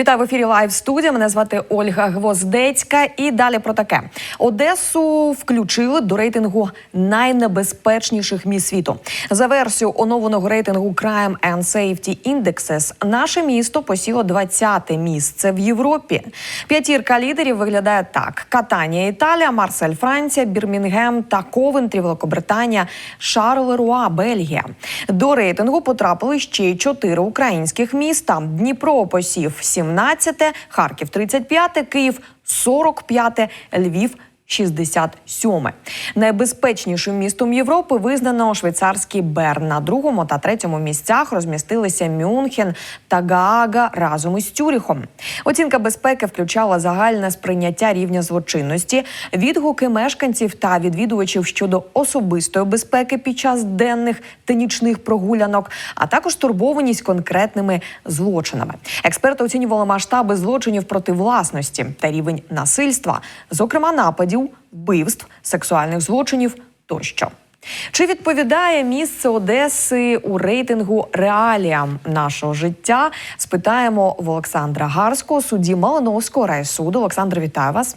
Вітаю в ефірі Лайв студія. Мене звати Ольга Гвоздецька. І далі про таке: Одесу включили до рейтингу найнебезпечніших міст світу. За версією оновленого рейтингу Crime and Safety Indexes, наше місто посіло 20-те місце в Європі. П'ятірка лідерів виглядає так: Катанія, Італія, Марсель, Франція, Бірмінгем та Ковентрі, Великобританія, Шарлеруа, Бельгія. До рейтингу потрапили ще й чотири українських міста: Дніпро посів 17, Харків 35, Київ 45, Львів 67. Найбезпечнішим містом Європи визнано швейцарський Берн. На другому та третьому місцях розмістилися Мюнхен та Гаага разом із Тюріхом. Оцінка безпеки включала загальне сприйняття рівня злочинності, відгуки мешканців та відвідувачів щодо особистої безпеки під час денних та нічних прогулянок, а також турбованість конкретними злочинами. Експерти оцінювали масштаби злочинів проти власності та рівень насильства, зокрема нападів, вбивств, сексуальних злочинів тощо. Чи відповідає місце Одеси у рейтингу реаліям нашого життя? Спитаємо в Олександра Гарського, судді Малиновського райсуду. Олександр, вітаю вас.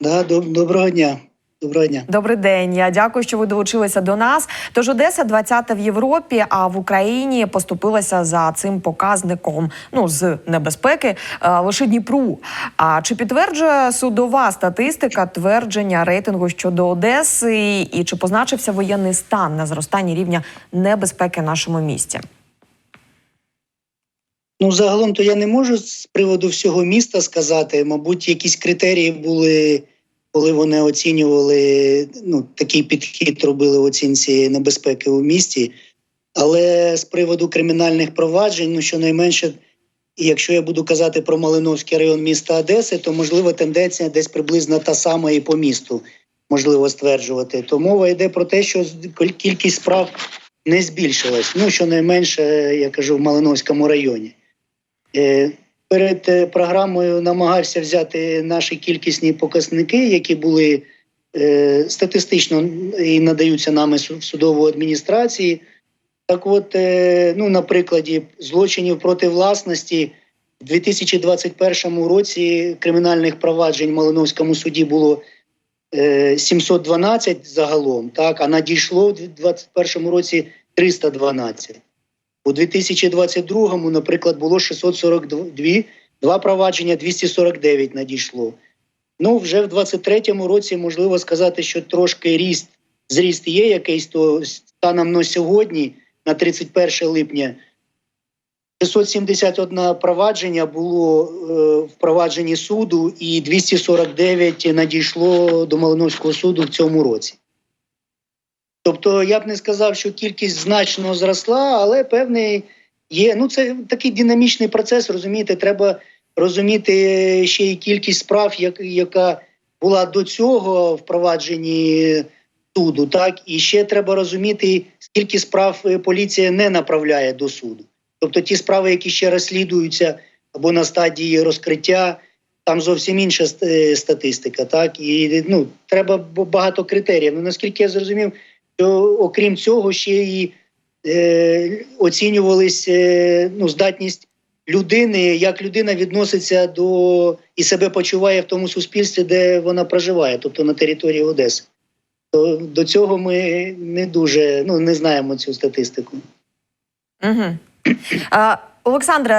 Да, доб- доброго дня. Доброго дня. Добрий день. Я дякую, що ви долучилися до нас. Тож Одеса 20-та в Європі, а в Україні поступилася за цим показником ну з небезпеки е, лише Дніпру. А чи підтверджує судова статистика твердження рейтингу щодо Одеси, і чи позначився воєнний стан на зростанні рівня небезпеки в нашому місті? Ну, загалом, то я не можу з приводу всього міста сказати. Мабуть, якісь критерії були, коли вони оцінювали, ну, такий підхід робили в оцінці небезпеки у місті. Але з приводу кримінальних проваджень, ну щонайменше, якщо я буду казати про Малиновський район міста Одеси, то можливо тенденція десь приблизно та сама і по місту можливо стверджувати. То мова йде про те, що кількість справ не збільшилась. Ну, щонайменше, я кажу, в Малиновському районі. Е, Перед е, програмою намагався взяти наші кількісні показники, які були е, статистично і надаються нами в судову адміністрації. Так от, е, ну, на прикладі злочинів проти власності в 2021 році кримінальних проваджень в Малиновському суді було е, 712 загалом, так, а надійшло в 2021 році 312. У 2022-му, наприклад, було 642 два провадження, 249 надійшло. Ну, вже в 2023 році можливо сказати, що трошки ріст, зріст є якийсь, то станом на сьогодні, на 31 липня, 671 провадження було е, в провадженні суду, і 249 надійшло до Малиновського суду в цьому році. Тобто я б не сказав, що кількість значно зросла, але певний є. Ну, це такий динамічний процес, розумієте, треба розуміти ще й кількість справ, як, яка була до цього в провадженні суду, так, і ще треба розуміти, скільки справ е, поліція не направляє до суду. Тобто ті справи, які ще розслідуються або на стадії розкриття, там зовсім інша е, статистика, так, і ну, треба багато критеріїв. Ну, наскільки я зрозумів, що окрім цього ще і е, оцінювались е, ну, здатність людини, як людина відноситься до і себе почуває в тому суспільстві, де вона проживає, тобто на території Одеси. То до цього ми не дуже ну, не знаємо цю статистику. Угу. Е, Олександре,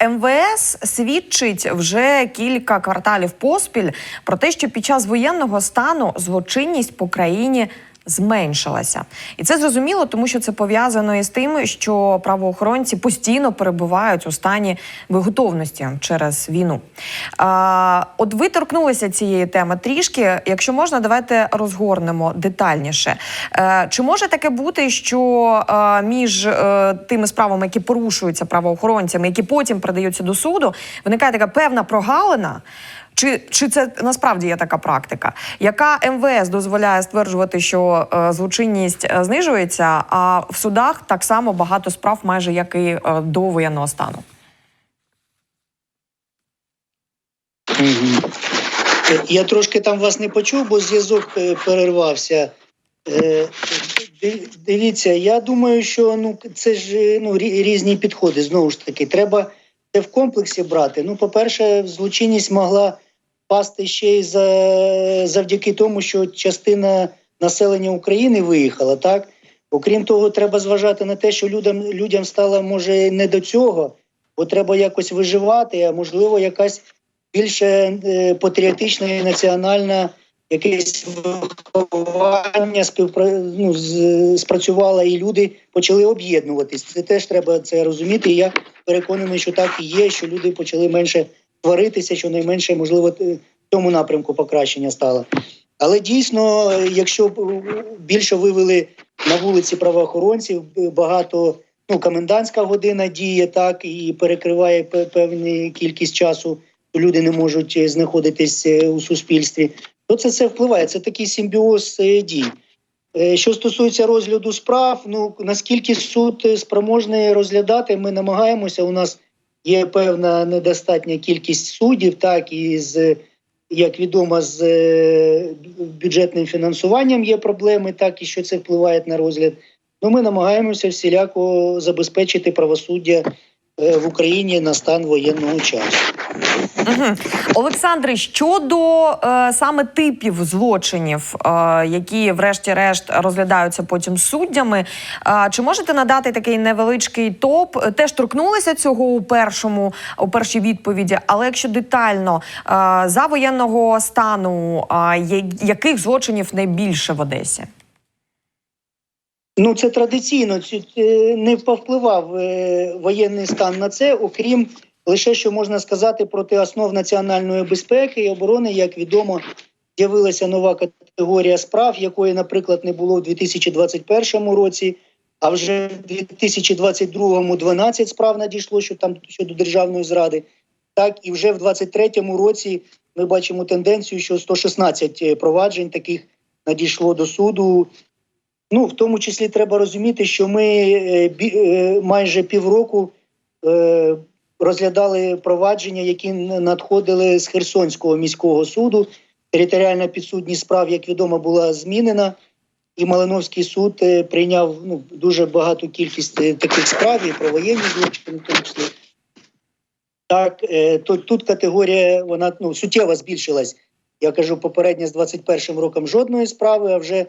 е, МВС свідчить вже кілька кварталів поспіль про те, що під час воєнного стану злочинність по країні зменшилася, і це зрозуміло, тому що це пов'язано із тим, що правоохоронці постійно перебувають у стані виготовності через війну. А, от ви торкнулися цієї теми трішки. Якщо можна, давайте розгорнемо детальніше. Е, чи може таке бути, що е, між е, тими справами, які порушуються правоохоронцями, які потім передаються до суду, виникає така певна прогалина? Чи, чи це насправді є така практика, яка МВС дозволяє стверджувати, що е, злочинність е, знижується, а в судах так само багато справ, майже як і е, до воєнного стану? Я трошки там вас не почув, бо зв'язок е, перервався. Е, Дивіться, я думаю, що ну це ж е, ну різні підходи. Знову ж таки, треба це в комплексі брати. Ну, по-перше, злочинність могла пасти ще й за, завдяки тому, що частина населення України виїхала, так? Окрім того, треба зважати на те, що людям, людям стало може не до цього, бо треба якось виживати, а можливо, якась більше е, патріотична і національна якесь виховання співпра... ну, з- і люди почали об'єднуватись. Це теж треба це розуміти. Я переконаний, що так і є, що люди почали менше сваритися, що найменше, можливо, в цьому напрямку покращення стало. Але дійсно, якщо більше вивели на вулиці правоохоронців, багато ну, комендантська година діє так і перекриває певну кількість часу, люди не можуть е, знаходитись е, у суспільстві, то це, це впливає. Це такий симбіоз е, дій. Е, Що стосується розгляду справ, ну наскільки суд е, спроможний розглядати, ми намагаємося. У нас є певна недостатня кількість суддів, так і з як відомо, з бюджетним фінансуванням є проблеми, так і що це впливає на розгляд. Ну, ми намагаємося всіляко забезпечити правосуддя в Україні на стан воєнного часу. Угу. Олександре, щодо е, саме типів злочинів, е, які, врешті-решт, розглядаються потім суддями, е, чи можете надати такий невеличкий топ? Теж торкнулися цього у першому у першій відповіді, але якщо детально е, за воєнного стану, е, яких злочинів найбільше в Одесі? Ну, це традиційно е, не повпливав е, воєнний стан на це, окрім лише що можна сказати проти основ національної безпеки і оборони. Як відомо, з'явилася нова категорія справ, якої, наприклад, не було в 2021 році. А вже в 2022 12 справ надійшло, що там щодо державної зради. Так, і вже в 2023 році ми бачимо тенденцію, що 116 проваджень таких надійшло до суду. Ну, в тому числі треба розуміти, що ми е, е, майже півроку е, розглядали провадження, які надходили з Херсонського міського суду. Територіальна підсудність справ, як відомо, була змінена, і Малиновський суд прийняв ну, дуже багату кількість таких справ і про воєнні злочини, в тому числі. Так, то, тут категорія вона ну, суттєво збільшилась. Я кажу, попередня з 21 роком жодної справи, а вже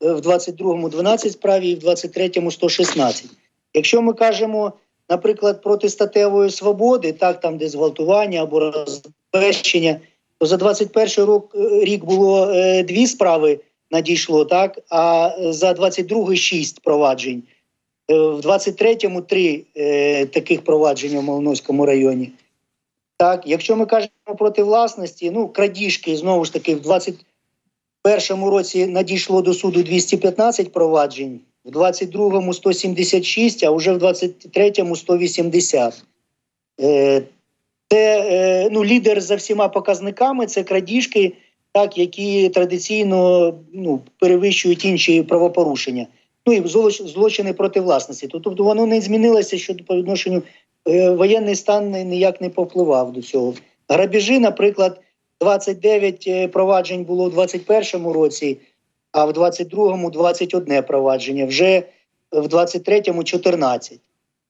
в 22-му 12 справ і в 23-му 116. Якщо ми кажемо, наприклад, проти статевої свободи, так там де зґвалтування або розбещення, то за 21 рок, е, рік було е, дві справи надійшло, так, а за 22-й шість проваджень. Е, В 23-му три е, таких провадження в Малиновському районі. Так, якщо ми кажемо проти власності, ну крадіжки знову ж таки в 21-му році надійшло до суду 215 проваджень, в 22-му 176, а вже в 23-му 180. Е, Це е, ну, лідер за всіма показниками, це крадіжки, так, які традиційно ну, перевищують інші правопорушення. Ну і злочини проти власності. Тобто воно не змінилося щодо по відношенню е, воєнний стан ніяк не повпливав до цього. Грабіжі, наприклад, 29 е, проваджень було у 21 році, а в 22-му 21 провадження, вже в 23-му 14.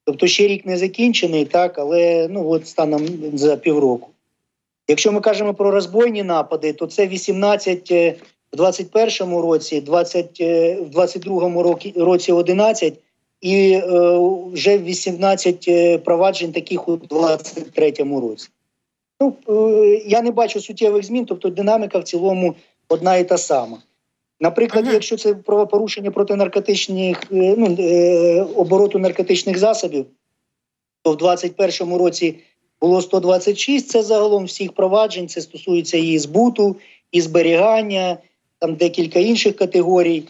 Тобто ще рік не закінчений, так, але ну от станом за півроку. Якщо ми кажемо про розбойні напади, то це 18 е, в 21-му році, 20, е, в 22-му році, році 11 і е, вже 18 е, проваджень таких у 23-му році. Ну, е, я не бачу суттєвих змін, тобто динаміка в цілому одна і та сама. Наприклад, Мгм. якщо це правопорушення проти наркотичних е, ну, е, обороту наркотичних засобів, то в 2021 році було 126. Це загалом всіх проваджень. Це стосується і збуту, і зберігання, там декілька інших категорій.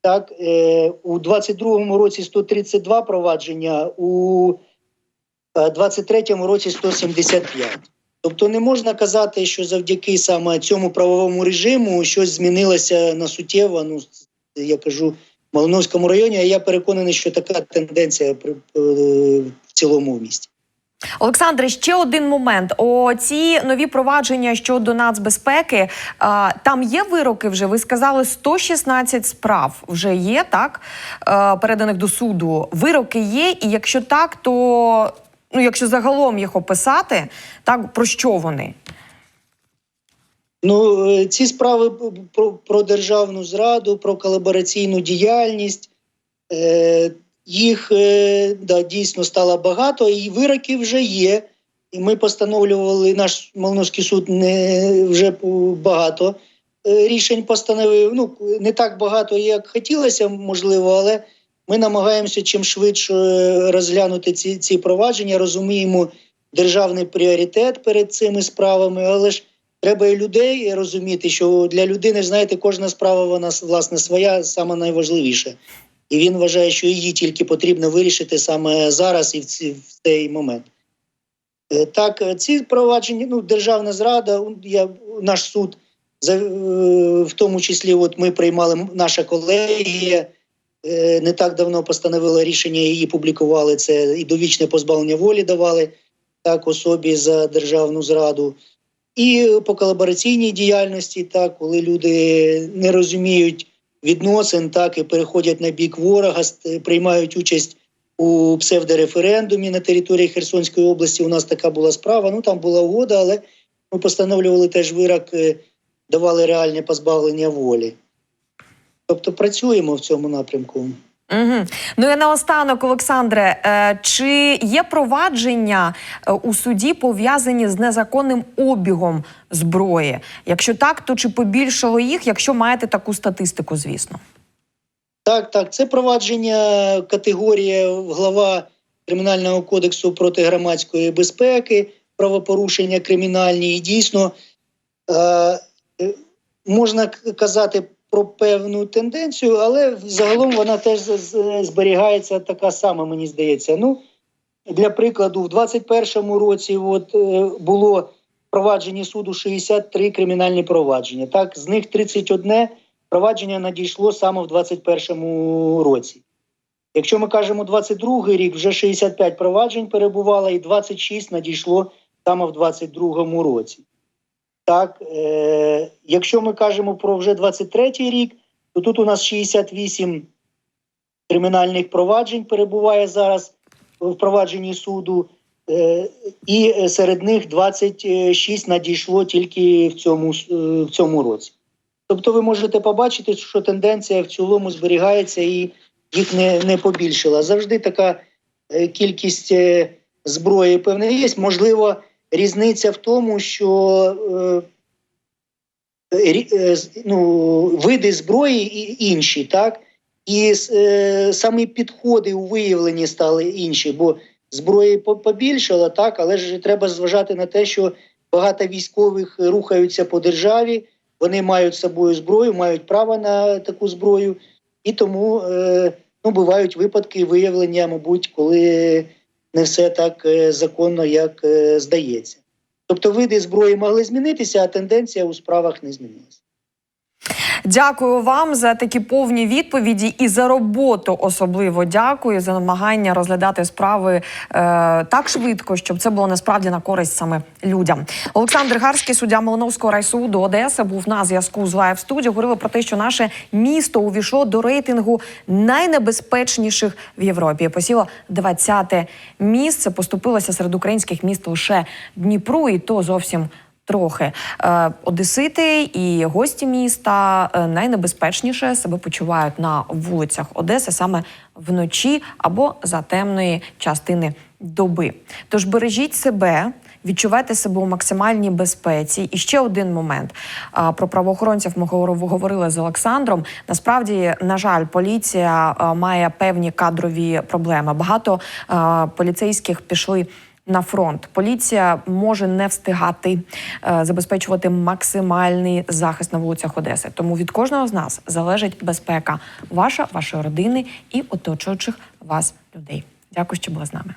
Так, е, у 22-му році 132 провадження, у 23-му році 175. Тобто не можна казати, що завдяки саме цьому правовому режиму щось змінилося на суттєво. Ну я кажу, в Малиновському районі. А я переконаний, що така тенденція е, в цілому в місті. Олександре, ще один момент. О, ці нові провадження щодо нацбезпеки. А, там є вироки вже. Ви сказали 116 справ вже є, так? Е, переданих до суду. Вироки є, і якщо так, то Ну, якщо загалом їх описати, так про що вони? Ну, е, ці справи про, про державну зраду, про колабораційну діяльність. Е, їх е, да, дійсно стало багато, і вироки вже є. І ми постановлювали, наш Малиновський суд не вже багато е, рішень постановив. Ну, не так багато, як хотілося, можливо, але ми намагаємося чим швидше розглянути ці, ці провадження, розуміємо державний пріоритет перед цими справами, але ж треба і людей розуміти, що для людини, знаєте, кожна справа вона власне своя, саме найважливіша. І він вважає, що її тільки потрібно вирішити саме зараз і в, ці, в цей момент. Е, Так, е, ці провадження, ну, державна зрада, я, наш суд, е, в тому числі, от ми приймали наша колегія, е, не так давно постановила рішення, її публікували. Це і довічне позбавлення волі давали так особі за державну зраду. І по колабораційній діяльності, так, коли люди не розуміють відносин, так і переходять на бік ворога, приймають участь у псевдореферендумі на території Херсонської області. У нас така була справа. Ну там була угода, але ми постановлювали теж вирок, е, давали реальне позбавлення волі. Тобто працюємо в цьому напрямку. Угу. Ну і наостанок, Олександре, е, чи є провадження е, у суді пов'язані з незаконним обігом зброї? Якщо так, то чи побільшало їх, якщо маєте таку статистику, звісно? Так, так, це провадження категорія глава Кримінального кодексу проти громадської безпеки, правопорушення кримінальні. І дійсно е, е, можна казати про певну тенденцію, але загалом вона теж зберігається така сама, мені здається. Ну, для прикладу, в 2021 році от, е, було проваджені суду 63 кримінальні провадження. Так, з них 31 провадження надійшло саме в 2021 році. Якщо ми кажемо 22 рік, вже 65 проваджень перебувало, і 26 надійшло саме в 2022 році. Так, е, якщо ми кажемо про вже 23-й рік, то тут у нас 68 кримінальних проваджень перебуває зараз в провадженні суду, е, і серед них 26 надійшло тільки в цьому, е, в цьому році. Тобто ви можете побачити, що тенденція в цілому зберігається і їх не, не побільшила. Завжди така е, кількість е, зброї певна є. Можливо, різниця в тому, що е, е, ну, види зброї інші, так? І е, самі підходи у виявленні стали інші, бо зброї по- побільшало, так, але ж треба зважати на те, що багато військових рухаються по державі, вони мають з собою зброю, мають право на таку зброю, і тому е, ну, бувають випадки виявлення, мабуть, коли не все так е, законно, як е, здається. Тобто види зброї могли змінитися, а тенденція у справах не змінилася. Дякую вам за такі повні відповіді і за роботу. Особливо дякую за намагання розглядати справи е, так швидко, щоб це було насправді на користь саме людям. Олександр Гарський, суддя Малиновського райсуду Одеси, був на зв'язку з Лайв студіо. Говорили про те, що наше місто увійшло до рейтингу найнебезпечніших в Європі. Посіло 20-те місце. Поступилося серед українських міст лише Дніпру, і то зовсім трохи. Е, Одесити і гості міста е, найнебезпечніше себе почувають на вулицях Одеси саме вночі або за темної частини доби. Тож бережіть себе. Відчувайте себе у максимальній безпеці. І ще один момент про правоохоронців. Ми говор- говорили з Олександром. Насправді, на жаль, поліція має певні кадрові проблеми. Багато поліцейських пішли на фронт. Поліція може не встигати е, забезпечувати максимальний захист на вулицях Одеси. Тому від кожного з нас залежить безпека ваша, вашої родини і оточуючих вас людей. Дякую, що були з нами.